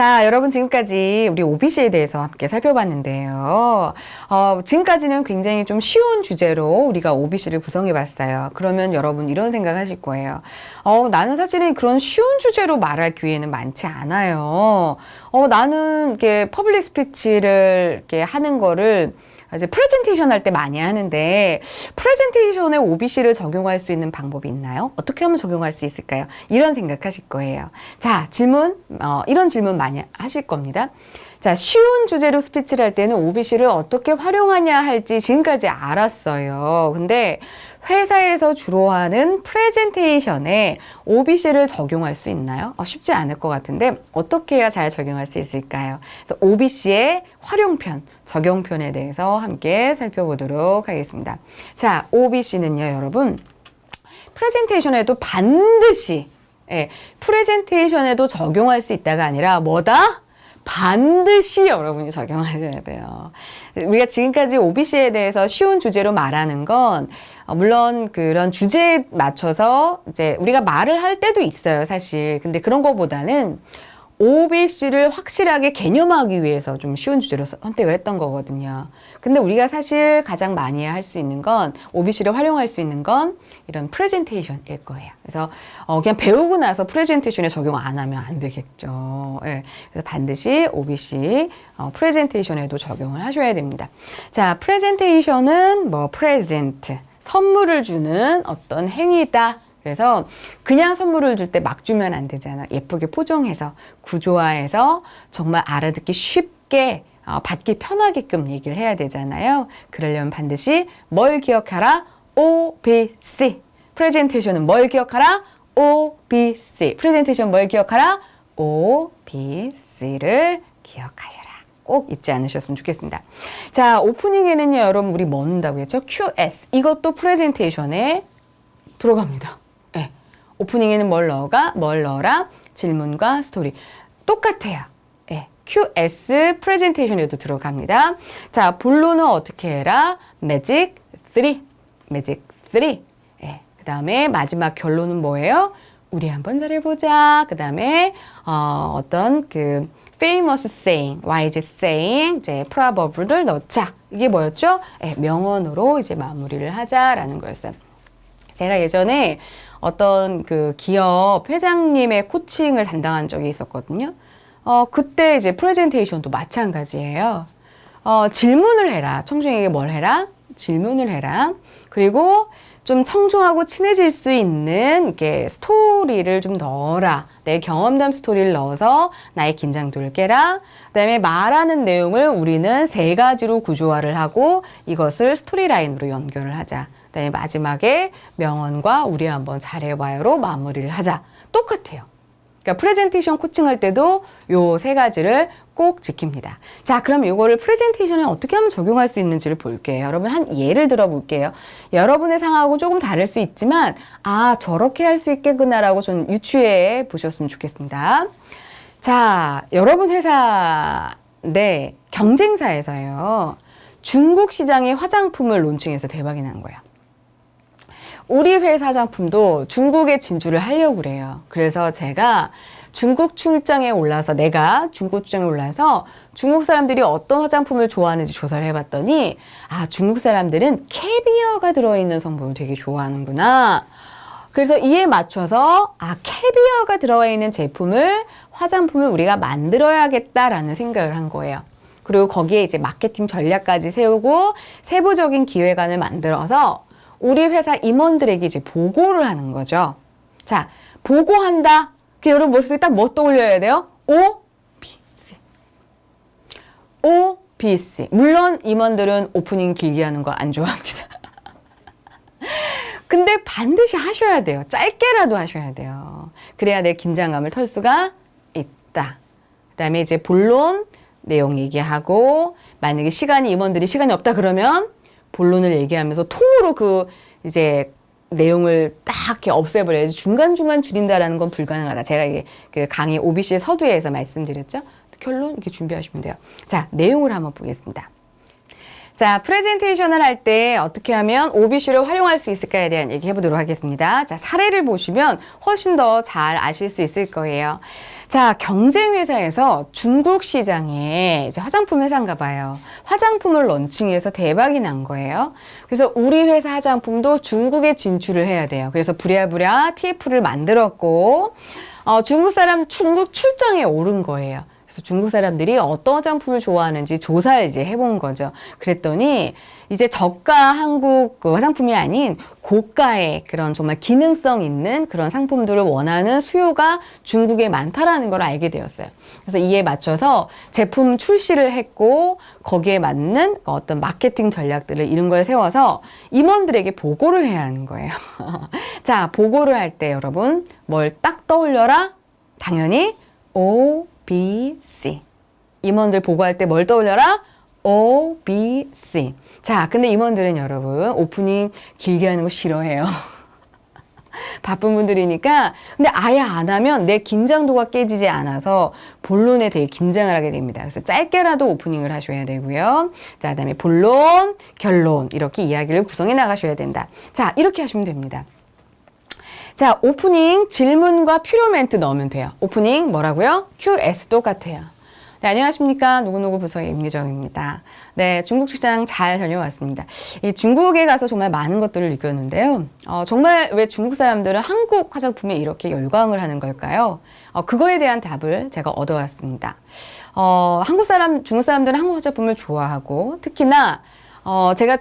자, 여러분 지금까지 우리 OBC에 대해서 함께 살펴봤는데요. 어, 지금까지는 굉장히 좀 쉬운 주제로 우리가 OBC를 구성해 봤어요. 그러면 여러분 이런 생각 하실 거예요. 어, 나는 사실은 그런 쉬운 주제로 말할 기회는 많지 않아요. 어, 나는 이렇게 퍼블릭 스피치를 이렇게 하는 거를 이제 프레젠테이션 할 때 많이 하는데 프레젠테이션에 OBC를 적용할 수 있는 방법이 있나요? 어떻게 하면 적용할 수 있을까요? 이런 생각하실 거예요. 자, 질문 어, 이런 질문 많이 하실 겁니다. 자, 쉬운 주제로 스피치를 할 때는 OBC를 어떻게 활용하냐 할지 지금까지 알았어요. 근데 회사에서 주로 하는 프레젠테이션에 OBC를 적용할 수 있나요? 어, 쉽지 않을 것 같은데 어떻게 해야 잘 적용할 수 있을까요? 그래서 OBC의 활용편, 적용편에 대해서 함께 살펴보도록 하겠습니다. 자, OBC는요, 여러분. 프레젠테이션에도 반드시 예, 프레젠테이션에도 적용할 수 있다가 아니라 뭐다? 반드시 여러분이 적용하셔야 돼요. 우리가 지금까지 OBC에 대해서 쉬운 주제로 말하는 건 어, 물론 그런 주제에 맞춰서 이제 우리가 말을 할 때도 있어요, 사실. 근데 그런 거보다는 OBC를 확실하게 개념하기 위해서 좀 쉬운 주제로 선택을 했던 거거든요. 근데 우리가 사실 가장 많이 할 수 있는 건 OBC를 활용할 수 있는 건 이런 프레젠테이션일 거예요. 그래서 어 그냥 배우고 나서 프레젠테이션에 적용 안 하면 안 되겠죠. 예. 그래서 반드시 OBC 어 프레젠테이션에도 적용을 하셔야 됩니다. 자, 프레젠테이션은 뭐 프레젠트 선물을 주는 어떤 행위다. 그래서 그냥 선물을 줄 때 막 주면 안 되잖아. 예쁘게 포장해서 구조화해서 정말 알아듣기 쉽게 어, 받기 편하게끔 얘기를 해야 되잖아요. 그러려면 반드시 뭘 기억하라? OBC. 프레젠테이션은 뭘 기억하라? OBC. 프레젠테이션 뭘 기억하라? OBC를 기억하셔라. 꼭 잊지 않으셨으면 좋겠습니다. 자, 오프닝에는요, 여러분, 우리 뭐 넣는다고 했죠? QS. 이것도 프레젠테이션에 들어갑니다. 예. 오프닝에는 뭘 넣어가? 뭘 넣어라? 질문과 스토리. 똑같아요. 예. QS 프레젠테이션에도 들어갑니다. 자, 본론은 어떻게 해라? 매직 3. 매직 3. 예. 그 다음에 마지막 결론은 뭐예요? 우리 한번 잘해보자. 그 다음에, 어, 어떤 그, famous saying, wise saying, 이제 proverb를 넣자. 이게 뭐였죠? 예, 명언으로 이제 마무리를 하자라는 거였어요. 제가 예전에 어떤 그 기업 회장님의 코칭을 담당한 적이 있었거든요. 어, 그때 이제 프레젠테이션도 마찬가지예요. 어, 질문을 해라. 청중에게 뭘 해라? 질문을 해라. 그리고 좀 청중하고 친해질 수 있는 이렇게 스토리를 좀 넣어라. 내 경험담 스토리를 넣어서 나의 긴장도를 깨라. 그다음에 말하는 내용을 우리는 세 가지로 구조화를 하고 이것을 스토리라인으로 연결을 하자. 그다음에 마지막에 명언과 우리 한번 잘해봐요로 마무리를 하자. 똑같아요. 그러니까 프레젠테이션 코칭할 때도 요 세 가지를 꼭 지킵니다. 자, 그럼 이거를 프레젠테이션에 어떻게 하면 적용할 수 있는지를 볼게요. 여러분 한 예를 들어 볼게요. 여러분의 상황하고 조금 다를 수 있지만 아, 저렇게 할 수 있겠구나라고 좀 유추해 보셨으면 좋겠습니다. 자, 여러분 회사 내 경쟁사에서요. 중국 시장의 화장품을 론칭해서 대박이 난 거예요. 우리 회사 상품도 중국에 진출을 하려고 그래요. 그래서 제가 중국 출장에 올라서 내가 중국 출장에 올라서 중국 사람들이 어떤 화장품을 좋아하는지 조사를 해봤더니 아 중국 사람들은 캐비어가 들어있는 성분을 되게 좋아하는구나. 그래서 이에 맞춰서 아 캐비어가 들어가 있는 제품을 화장품을 우리가 만들어야겠다라는 생각을 한 거예요. 그리고 거기에 이제 마케팅 전략까지 세우고 세부적인 기획안을 만들어서 우리 회사 임원들에게 이제 보고를 하는 거죠. 자, 보고한다. 그 여러분 머릿속에 딱 뭐 떠올려야 돼요? O, B, C. O, B, C. 물론 임원들은 오프닝 길게 하는 거 안 좋아합니다. 근데 반드시 하셔야 돼요. 짧게라도 하셔야 돼요. 그래야 내 긴장감을 털 수가 있다. 그 다음에 이제 본론 내용 얘기하고, 만약에 시간이 임원들이 시간이 없다 그러면 본론을 얘기하면서 통으로 그 이제 내용을 딱 이렇게 없애버려야지 중간중간 줄인다라는 건 불가능하다. 제가 이게 그 강의 OBC 서두에서 말씀드렸죠. 결론 이렇게 준비하시면 돼요. 자, 내용을 한번 보겠습니다. 자, 프레젠테이션을 할 때 어떻게 하면 OBC를 활용할 수 있을까에 대한 얘기 해보도록 하겠습니다. 자, 사례를 보시면 훨씬 더 잘 아실 수 있을 거예요. 자, 경쟁회사에서 중국 시장에 이제 화장품 회사인가 봐요. 화장품을 런칭해서 대박이 난 거예요. 그래서 우리 회사 화장품도 중국에 진출을 해야 돼요. 그래서 부랴부랴 TF를 만들었고, 어, 중국 사람 중국 출장에 오른 거예요. 그래서 중국 사람들이 어떤 화장품을 좋아하는지 조사를 이제 해본 거죠. 그랬더니 이제 저가 한국 그 화장품이 아닌 고가의 그런 정말 기능성 있는 그런 상품들을 원하는 수요가 중국에 많다라는 걸 알게 되었어요. 그래서 이에 맞춰서 제품 출시를 했고 거기에 맞는 어떤 마케팅 전략들을 이런 걸 세워서 임원들에게 보고를 해야 하는 거예요. 자, 보고를 할 때 여러분 뭘 딱 떠올려라? 당연히 O, B, C. 임원들 보고할 때 뭘 떠올려라? O, B, C. 자, 근데 임원들은 여러분 오프닝 길게 하는 거 싫어해요. 바쁜 분들이니까 근데 아예 안 하면 내 긴장도가 깨지지 않아서 본론에 되게 긴장을 하게 됩니다. 그래서 짧게라도 오프닝을 하셔야 되고요. 자, 그다음에 본론, 결론 이렇게 이야기를 구성해 나가셔야 된다. 자, 이렇게 하시면 됩니다. 자, 오프닝 질문과 필요 멘트 넣으면 돼요. 오프닝 뭐라고요? QS 똑같아요. 네, 안녕하십니까. 누구누구 부서의 임유정입니다. 네, 중국 출장 잘 다녀왔습니다. 이 중국에 가서 정말 많은 것들을 느꼈는데요. 어, 정말 왜 중국 사람들은 한국 화장품에 이렇게 열광을 하는 걸까요? 어, 그거에 대한 답을 제가 얻어왔습니다. 어, 한국 사람, 중국 사람들은 한국 화장품을 좋아하고 특히나 어, 제가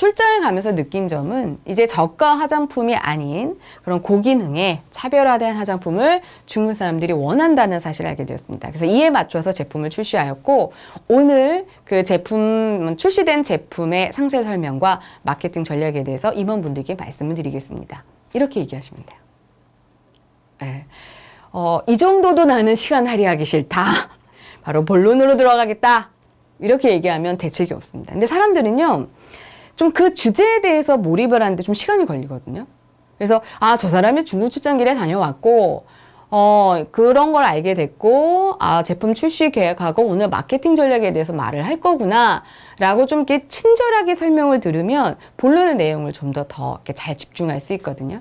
출장을 가면서 느낀 점은 이제 저가 화장품이 아닌 그런 고기능의 차별화된 화장품을 중국 사람들이 원한다는 사실을 알게 되었습니다. 그래서 이에 맞춰서 제품을 출시하였고 오늘 그 제품 출시된 제품의 상세 설명과 마케팅 전략에 대해서 임원분들께 말씀을 드리겠습니다. 이렇게 얘기하시면 돼요. 네. 어, 이 정도도 나는 시간 할애하기 싫다. 바로 본론으로 들어가겠다. 이렇게 얘기하면 대책이 없습니다. 근데 사람들은요, 좀 그 주제에 대해서 몰입을 하는데 좀 시간이 걸리거든요. 그래서, 아, 저 사람이 중국 출장길에 다녀왔고, 어, 그런 걸 알게 됐고, 아, 제품 출시 계획하고 오늘 마케팅 전략에 대해서 말을 할 거구나, 라고 좀 이렇게 친절하게 설명을 들으면 본론의 내용을 좀 더더 이렇게 잘 집중할 수 있거든요.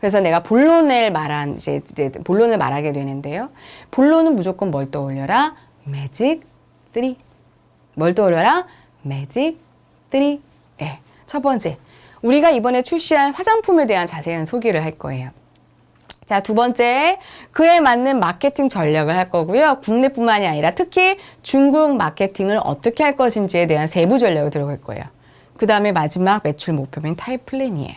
그래서 내가 본론을 말한, 이제, 이제 본론을 말하게 되는데요. 본론은 무조건 뭘 떠올려라? 매직 3. 뭘 떠올려라? 매직 3. 네. 첫 번째. 우리가 이번에 출시할 화장품에 대한 자세한 소개를 할 거예요. 자, 두 번째, 그에 맞는 마케팅 전략을 할 거고요. 국내뿐만이 아니라 특히 중국 마케팅을 어떻게 할 것인지에 대한 세부 전략을 들어갈 거예요. 그 다음에 마지막 매출 목표는 타입 플랜이에요.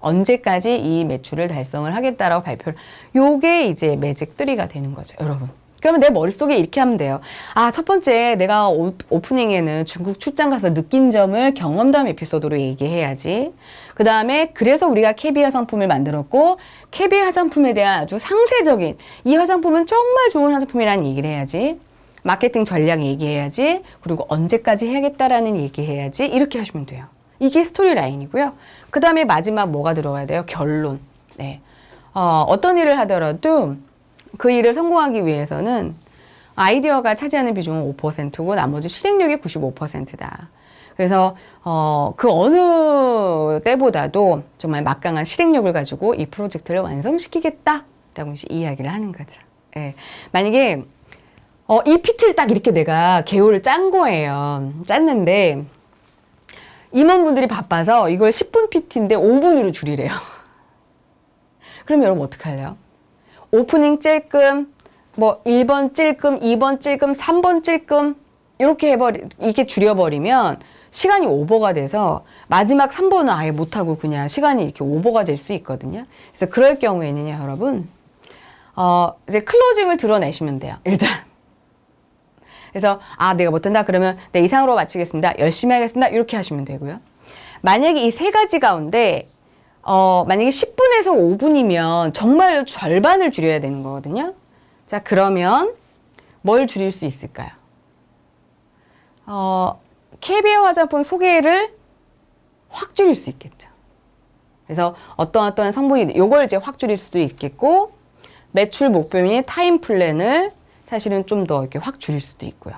언제까지 이 매출을 달성을 하겠다라고 발표를. 요게 이제 매직 3가 되는 거죠, 여러분. 그러면 내 머릿속에 이렇게 하면 돼요. 아, 첫 번째, 내가 오, 오프닝에는 중국 출장 가서 느낀 점을 경험담 에피소드로 얘기해야지. 그 다음에, 그래서 우리가 캐비어 상품을 만들었고, 캐비어 화장품에 대한 아주 상세적인, 이 화장품은 정말 좋은 화장품이라는 얘기를 해야지. 마케팅 전략 얘기해야지. 그리고 언제까지 해야겠다라는 얘기해야지. 이렇게 하시면 돼요. 이게 스토리 라인이고요. 그 다음에 마지막 뭐가 들어가야 돼요? 결론. 네. 어, 어떤 일을 하더라도 그 일을 성공하기 위해서는 아이디어가 차지하는 비중은 5%고 나머지 실행력이 95%다. 그래서 어, 그 어느 때보다도 정말 막강한 실행력을 가지고 이 프로젝트를 완성시키겠다라고 이제 이야기를 하는 거죠. 예. 만약에 어, 이 PT를 딱 이렇게 내가 개요를 짠 거예요. 짰는데 임원분들이 바빠서 이걸 10분 PT인데 5분으로 줄이래요. 그럼 여러분 어떡할래요? 오프닝 찔끔, 뭐 1번 찔끔, 2번 찔끔, 3번 찔끔 이렇게 해버리 이게 줄여버리면 시간이 오버가 돼서 마지막 3번은 아예 못하고 그냥 시간이 이렇게 오버가 될 수 있거든요. 그래서 그럴 경우에는요, 여러분, 어, 이제 클로징을 드러내시면 돼요. 일단. 그래서 아 내가 못한다 그러면 네 이상으로 마치겠습니다 열심히 하겠습니다 이렇게 하시면 되고요 만약에 이 세 가지 가운데 어 만약에 10분에서 5분이면 정말 절반을 줄여야 되는 거거든요. 자 그러면 뭘 줄일 수 있을까요? 어 캐비어 화장품 소개를 확 줄일 수 있겠죠. 그래서 어떤 어떤 성분이 요걸 이제 확 줄일 수도 있겠고 매출 목표인 타임 플랜을 사실은 좀 더 이렇게 확 줄일 수도 있고요.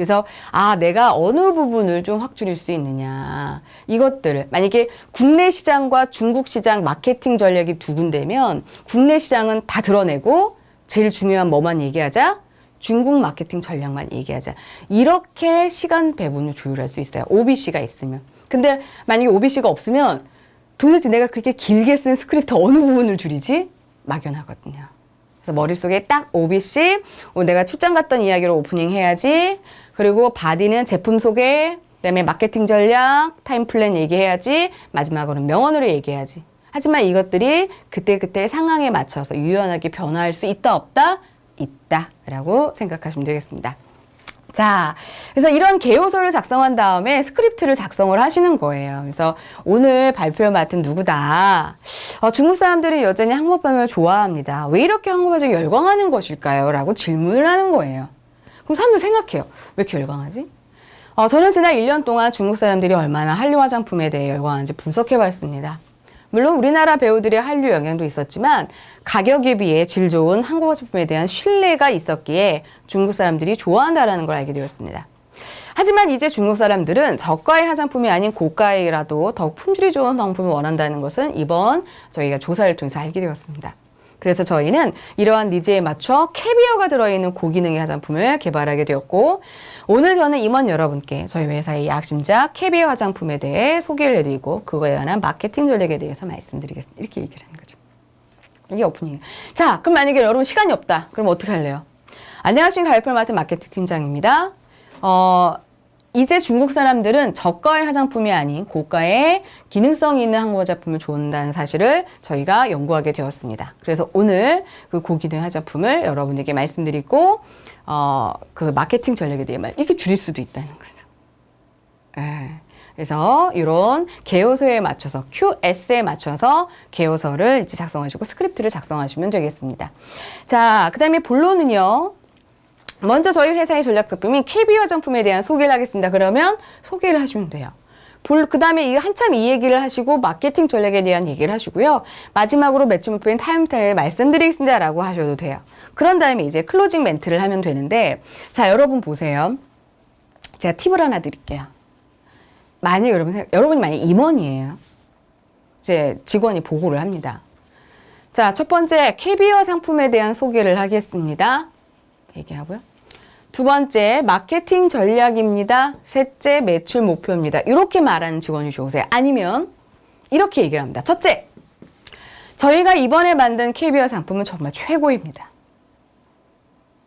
그래서 아 내가 어느 부분을 좀 확 줄일 수 있느냐. 이것들을 만약에 국내 시장과 중국 시장 마케팅 전략이 두 군데면 국내 시장은 다 드러내고 제일 중요한 뭐만 얘기하자? 중국 마케팅 전략만 얘기하자. 이렇게 시간 배분을 조율할 수 있어요. OBC가 있으면. 근데 만약에 OBC가 없으면 도대체 내가 그렇게 길게 쓴 스크립트 어느 부분을 줄이지? 막연하거든요. 그래서 머릿속에 딱 OBC, 어, 내가 출장 갔던 이야기로 오프닝 해야지. 그리고 바디는 제품 소개, 그다음에 마케팅 전략, 타임 플랜 얘기해야지. 마지막으로는 명언으로 얘기해야지. 하지만 이것들이 그때그때 상황에 맞춰서 유연하게 변화할 수 있다 없다? 있다라고 생각하시면 되겠습니다. 자, 그래서 이런 개요소를 작성한 다음에 스크립트를 작성을 하시는 거예요. 그래서 오늘 발표 맡은 누구다. 어, 중국 사람들이 여전히 항모반을 좋아합니다. 왜 이렇게 항모반을 열광하는 것일까요? 라고 질문을 하는 거예요. 그럼 사람들 생각해요. 왜 이렇게 열광하지? 어, 저는 지난 1년 동안 중국 사람들이 얼마나 한류 화장품에 대해 열광하는지 분석해 봤습니다. 물론 우리나라 배우들의 한류 영향도 있었지만 가격에 비해 질 좋은 한국 화장품에 대한 신뢰가 있었기에 중국 사람들이 좋아한다라는 걸 알게 되었습니다. 하지만 이제 중국 사람들은 저가의 화장품이 아닌 고가이라도 더욱 품질이 좋은 상품을 원한다는 것은 이번 저희가 조사를 통해서 알게 되었습니다. 그래서 저희는 이러한 니즈에 맞춰 캐비어가 들어있는 고기능의 화장품을 개발하게 되었고 오늘 저는 임원 여러분께 저희 회사의 약신작 캐비어 화장품에 대해 소개를 해드리고 그거에 관한 마케팅 전략에 대해서 말씀드리겠습니다. 이렇게 얘기를 하는 거죠. 이게 오프닝이에요. 자, 그럼 만약에 여러분 시간이 없다. 그럼 어떻게 할래요? 안녕하십니까. 가이플 마트 마케팅 팀장입니다. 어, 이제 중국 사람들은 저가의 화장품이 아닌 고가의 기능성 있는 한국 화장품을 좋아한다는 사실을 저희가 연구하게 되었습니다. 그래서 오늘 그 고기능 화장품을 여러분에게 말씀드리고, 어, 그 마케팅 전략에 대해 말, 이렇게 줄일 수도 있다는 거죠. 예. 그래서 이런 개요소에 맞춰서 QS에 맞춰서 개요소를 이제 작성하시고 스크립트를 작성하시면 되겠습니다. 자, 그 다음에 본론은요. 먼저 저희 회사의 전략 제품인 KB 화장품에 대한 소개를 하겠습니다. 그러면 소개를 하시면 돼요. 그 다음에 이 한참 이 얘기를 하시고 마케팅 전략에 대한 얘기를 하시고요. 마지막으로 매출 목표인 타임테일 말씀드리겠습니다. 라고 하셔도 돼요. 그런 다음에 이제 클로징 멘트를 하면 되는데, 자, 여러분 보세요. 제가 팁을 하나 드릴게요. 만약 여러분, 여러분이 만약 임원이에요. 이제 직원이 보고를 합니다. 자, 첫 번째, 캐비어 상품에 대한 소개를 하겠습니다. 얘기하고요. 두 번째, 마케팅 전략입니다. 셋째, 매출 목표입니다. 이렇게 말하는 직원이 좋으세요. 아니면, 이렇게 얘기를 합니다. 첫째, 저희가 이번에 만든 캐비어 상품은 정말 최고입니다.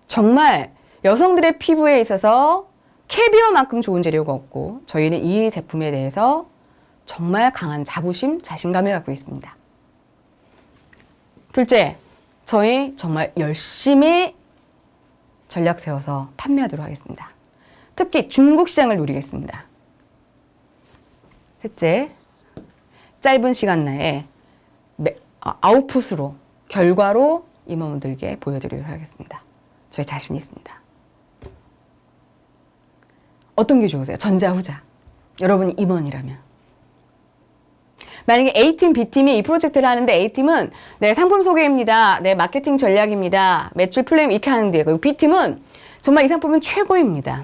정말 여성들의 피부에 있어서 캐비어만큼 좋은 재료가 없고, 저희는 이 제품에 대해서 정말 강한 자부심, 자신감을 갖고 있습니다. 둘째, 저희 정말 열심히 전략 세워서 판매하도록 하겠습니다. 특히 중국 시장을 노리겠습니다. 셋째, 짧은 시간 내에 매- 아, 아웃풋으로 결과로 임원분들께 보여드리도록 하겠습니다. 저희 자신 있습니다. 어떤 게 좋으세요? 전자, 후자. 여러분이 임원이라면. 만약에 A팀, B팀이 이 프로젝트를 하는데 A팀은 내 상품 소개입니다. 내 마케팅 전략입니다. 매출 플레임 이렇게 하는데 그리고 B팀은 정말 이 상품은 최고입니다.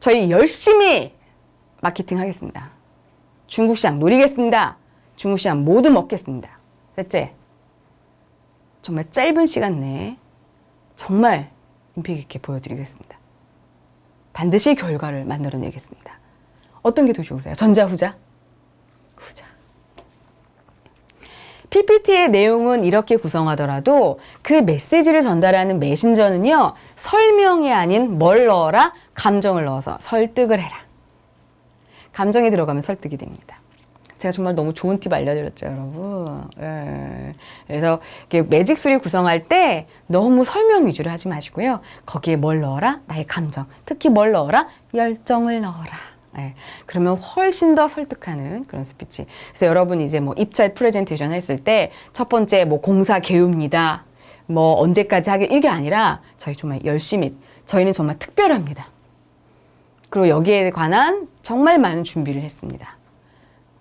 저희 열심히 마케팅 하겠습니다. 중국 시장 노리겠습니다. 중국 시장 모두 먹겠습니다. 셋째, 정말 짧은 시간 내에 정말 임팩 있게 보여드리겠습니다. 반드시 결과를 만들어내겠습니다. 어떤 게 더 좋으세요? 전자? 후자. PPT의 내용은 이렇게 구성하더라도 그 메시지를 전달하는 메신저는요, 설명이 아닌 뭘 넣어라? 감정을 넣어서 설득을 해라. 감정이 들어가면 설득이 됩니다. 제가 정말 너무 좋은 팁 알려드렸죠, 여러분. 예. 그래서 매직술이 구성할 때 너무 설명 위주로 하지 마시고요. 거기에 뭘 넣어라? 나의 감정. 특히 뭘 넣어라? 열정을 넣어라. 예. 그러면 훨씬 더 설득하는 그런 스피치. 그래서 여러분 이제 뭐 입찰 프레젠테이션 했을 때 첫 번째 뭐 공사 개요입니다. 뭐 언제까지 하게 이게 아니라 저희 정말 열심히 저희는 정말 특별합니다. 그리고 여기에 관한 정말 많은 준비를 했습니다.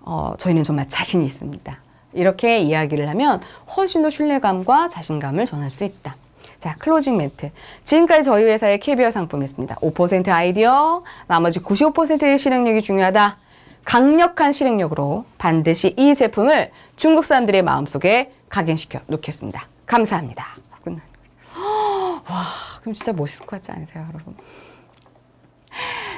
어, 저희는 정말 자신이 있습니다. 이렇게 이야기를 하면 훨씬 더 신뢰감과 자신감을 전할 수 있다. 자, 클로징 멘트. 지금까지 저희 회사의 KBR 상품이었습니다. 5% 아이디어, 나머지 95%의 실행력이 중요하다. 강력한 실행력으로 반드시 이 제품을 중국 사람들의 마음속에 각인시켜 놓겠습니다. 감사합니다. 와, 그럼 진짜 멋있을 것 같지 않으세요, 여러분?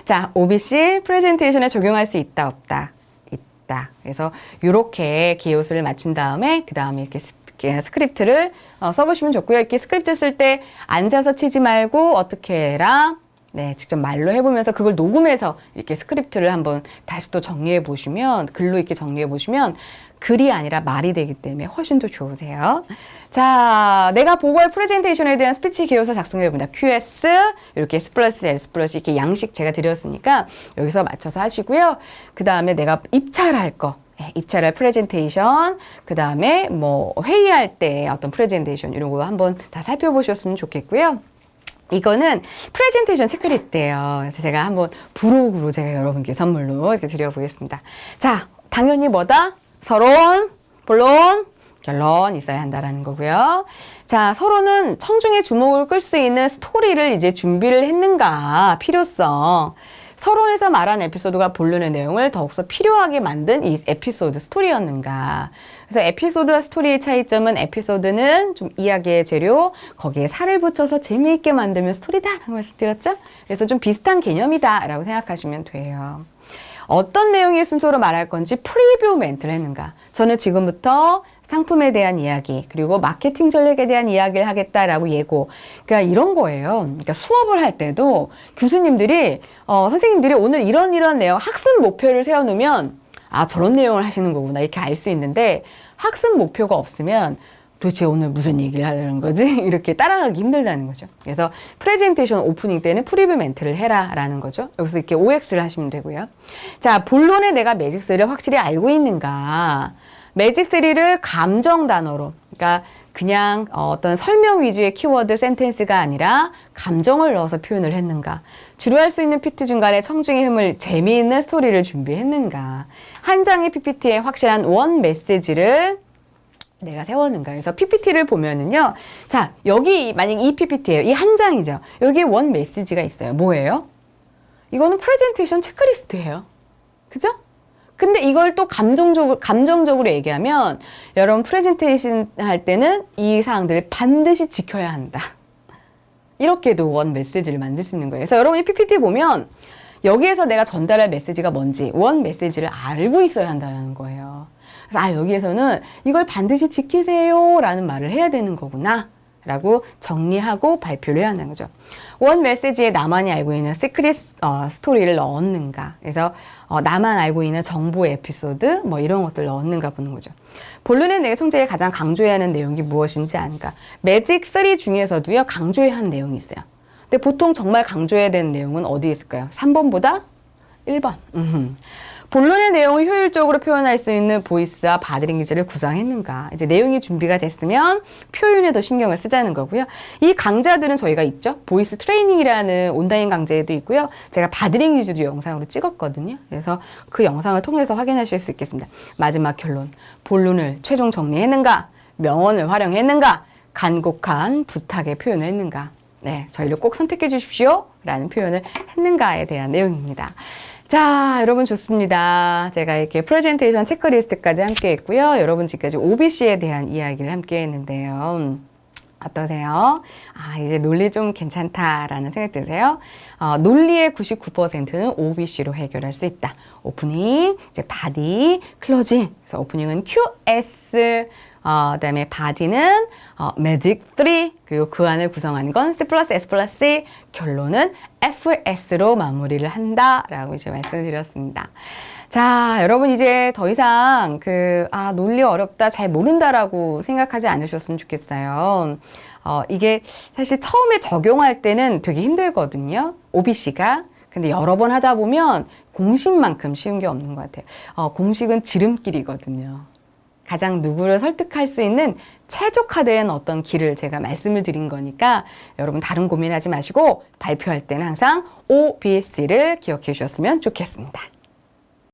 자, OBC 프레젠테이션에 적용할 수 있다, 없다. 있다. 그래서 이렇게 기호수를 맞춘 다음에 그 다음에 이렇게 스- 이렇게 스크립트를 어, 써보시면 좋고요. 이렇게 스크립트 쓸 때 앉아서 치지 말고 어떻게 해라. 네, 직접 말로 해보면서 그걸 녹음해서 이렇게 스크립트를 한번 다시 또 정리해 보시면 글로 이렇게 정리해 보시면 글이 아니라 말이 되기 때문에 훨씬 더 좋으세요. 자, 내가 보고할 프레젠테이션에 대한 스피치 기호서 작성해 봅니다. QS 이렇게 S 플러스 S 플러스 이렇게 양식 제가 드렸으니까 여기서 맞춰서 하시고요. 그 다음에 내가 입찰할 거. 네, 입찰할 프레젠테이션, 그 다음에 뭐 회의할 때 어떤 프레젠테이션 이런 거 한번 다 살펴보셨으면 좋겠고요. 이거는 프레젠테이션 체크리스트예요. 그래서 제가 한번 부록으로 제가 여러분께 선물로 이렇게 드려보겠습니다. 자, 당연히 뭐다? 서론, 본론, 결론 있어야 한다라는 거고요. 자, 서론은 청중의 주목을 끌 수 있는 스토리를 이제 준비를 했는가, 필요성. 서론에서 말한 에피소드가 본론의 내용을 더욱더 필요하게 만든 이 에피소드 스토리였는가. 그래서 에피소드와 스토리의 차이점은 에피소드는 좀 이야기의 재료, 거기에 살을 붙여서 재미있게 만들면 스토리다 라고 말씀드렸죠? 그래서 좀 비슷한 개념이다 라고 생각하시면 돼요. 어떤 내용의 순서로 말할 건지 프리뷰 멘트를 했는가. 저는 지금부터 상품에 대한 이야기, 그리고 마케팅 전략에 대한 이야기를 하겠다라고 예고. 그러니까 이런 거예요. 그러니까 수업을 할 때도 교수님들이, 어, 선생님들이 오늘 이런 이런 내용, 학습 목표를 세워놓으면, 아, 저런 내용을 하시는 거구나. 이렇게 알 수 있는데, 학습 목표가 없으면 도대체 오늘 무슨 얘기를 하려는 거지? 이렇게 따라가기 힘들다는 거죠. 그래서 프레젠테이션 오프닝 때는 프리뷰 멘트를 해라 라는 거죠. 여기서 이렇게 OX를 하시면 되고요. 자, 본론에 내가 매직3를 확실히 알고 있는가? 매직3를 감정 단어로, 그러니까 그냥 어, 어떤 설명 위주의 키워드 센텐스가 아니라 감정을 넣어서 표현을 했는가? 주로 할 수 있는 PPT 중간에 청중의 힘을 재미있는 스토리를 준비했는가? 한 장의 PPT에 확실한 원 메시지를 내가 세웠는가. 그래서 PPT를 보면은요. 자, 여기 만약 이 PPT예요. 이 한 장이죠. 여기에 원 메시지가 있어요. 뭐예요? 이거는 프레젠테이션 체크리스트예요. 그죠? 근데 이걸 또 감정적으로, 감정적으로 얘기하면 여러분 프레젠테이션 할 때는 이 사항들을 반드시 지켜야 한다. 이렇게도 원 메시지를 만들 수 있는 거예요. 그래서 여러분이 PPT 보면 여기에서 내가 전달할 메시지가 뭔지 원 메시지를 알고 있어야 한다는 거예요. 그래서 아 여기에서는 이걸 반드시 지키세요 라는 말을 해야 되는 거구나. 라고 정리하고 발표를 해야 하는 거죠. 원 메시지에 나만이 알고 있는 시크릿 어, 스토리를 넣었는가. 그래서 어, 나만 알고 있는 정보 에피소드 뭐 이런 것들 넣었는가 보는 거죠. 본론의 내용 총재에 가장 강조해야 하는 내용이 무엇인지 아는가. 매직 3 중에서도요 강조해야 하는 내용이 있어요. 근데 보통 정말 강조해야 되는 내용은 어디에 있을까요? 3번보다 1번. 본론의 내용을 효율적으로 표현할 수 있는 보이스와 바디랭귀지를 구상했는가. 이제 내용이 준비가 됐으면 표현에 더 신경을 쓰자는 거고요. 이 강좌들은 저희가 있죠. 보이스 트레이닝이라는 온라인 강좌에도 있고요. 제가 바디랭귀지도 영상으로 찍었거든요. 그래서 그 영상을 통해서 확인하실 수 있겠습니다. 마지막 결론. 본론을 최종 정리했는가? 명언을 활용했는가? 간곡한 부탁의 표현을 했는가? 네, 저희를 꼭 선택해 주십시오. 라는 표현을 했는가에 대한 내용입니다. 자, 여러분 좋습니다. 제가 이렇게 프레젠테이션 체크리스트까지 함께 했고요. 여러분 지금까지 OBC에 대한 이야기를 함께 했는데요. 어떠세요? 아, 이제 논리 좀 괜찮다라는 생각 드세요? 어, 논리의 99%는 OBC로 해결할 수 있다. 오프닝, 이제 바디, 클로징. 그래서 오프닝은 QS, 어, 그다음에 바디는 어, 매직 3 그리고 그 안을 구성하는 건 C 플러스 S 플러스 C 결론은 FS로 마무리를 한다라고 이제 말씀드렸습니다. 자, 여러분 이제 더 이상 그, 아, 논리 어렵다, 잘 모른다라고 생각하지 않으셨으면 좋겠어요. 어, 이게 사실 처음에 적용할 때는 되게 힘들거든요. OBC가. 근데 여러 번 하다 보면 공식만큼 쉬운 게 없는 것 같아요. 어, 공식은 지름길이거든요. 가장 누구를 설득할 수 있는 최적화된 어떤 길을 제가 말씀을 드린 거니까 여러분 다른 고민하지 마시고 발표할 때는 항상 OBC를 기억해 주셨으면 좋겠습니다.